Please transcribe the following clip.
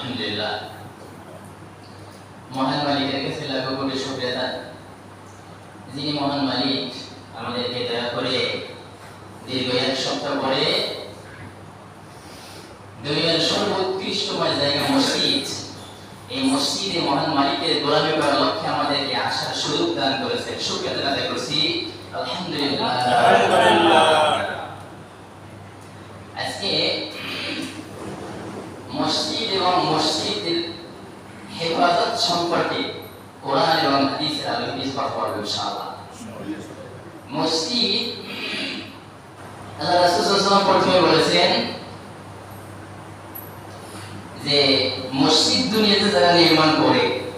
আলহামদুলিল্লাহ। মহান মালিকের কাছে লাখো শুক্রিয়া যিনি মহান মালিক, আমাদেরকে দয়া করে দীর্ঘ এক সপ্তাহ পরে দুনিয়ার সর্বোৎকৃষ্টময় জায়গা মসজিদ, এই মসজিদে মহান মালিকের গোলামি করার লক্ষ্যে আমাদেরকে আসার সুযোগ দান করেছে শুক্রিয়া দান মসজিদ এবং মসজিদের হেফাজত সম্পর্কে কোরআন এবং হাদিসের বিস্তার ইনশাআল্লাহ। মসজিদ, আল্লাহ রাসূল সাল্লাল্লাহু প্রথমে বলেছেন যে মসজিদ দুনিয়াতে যারা নির্মাণ করে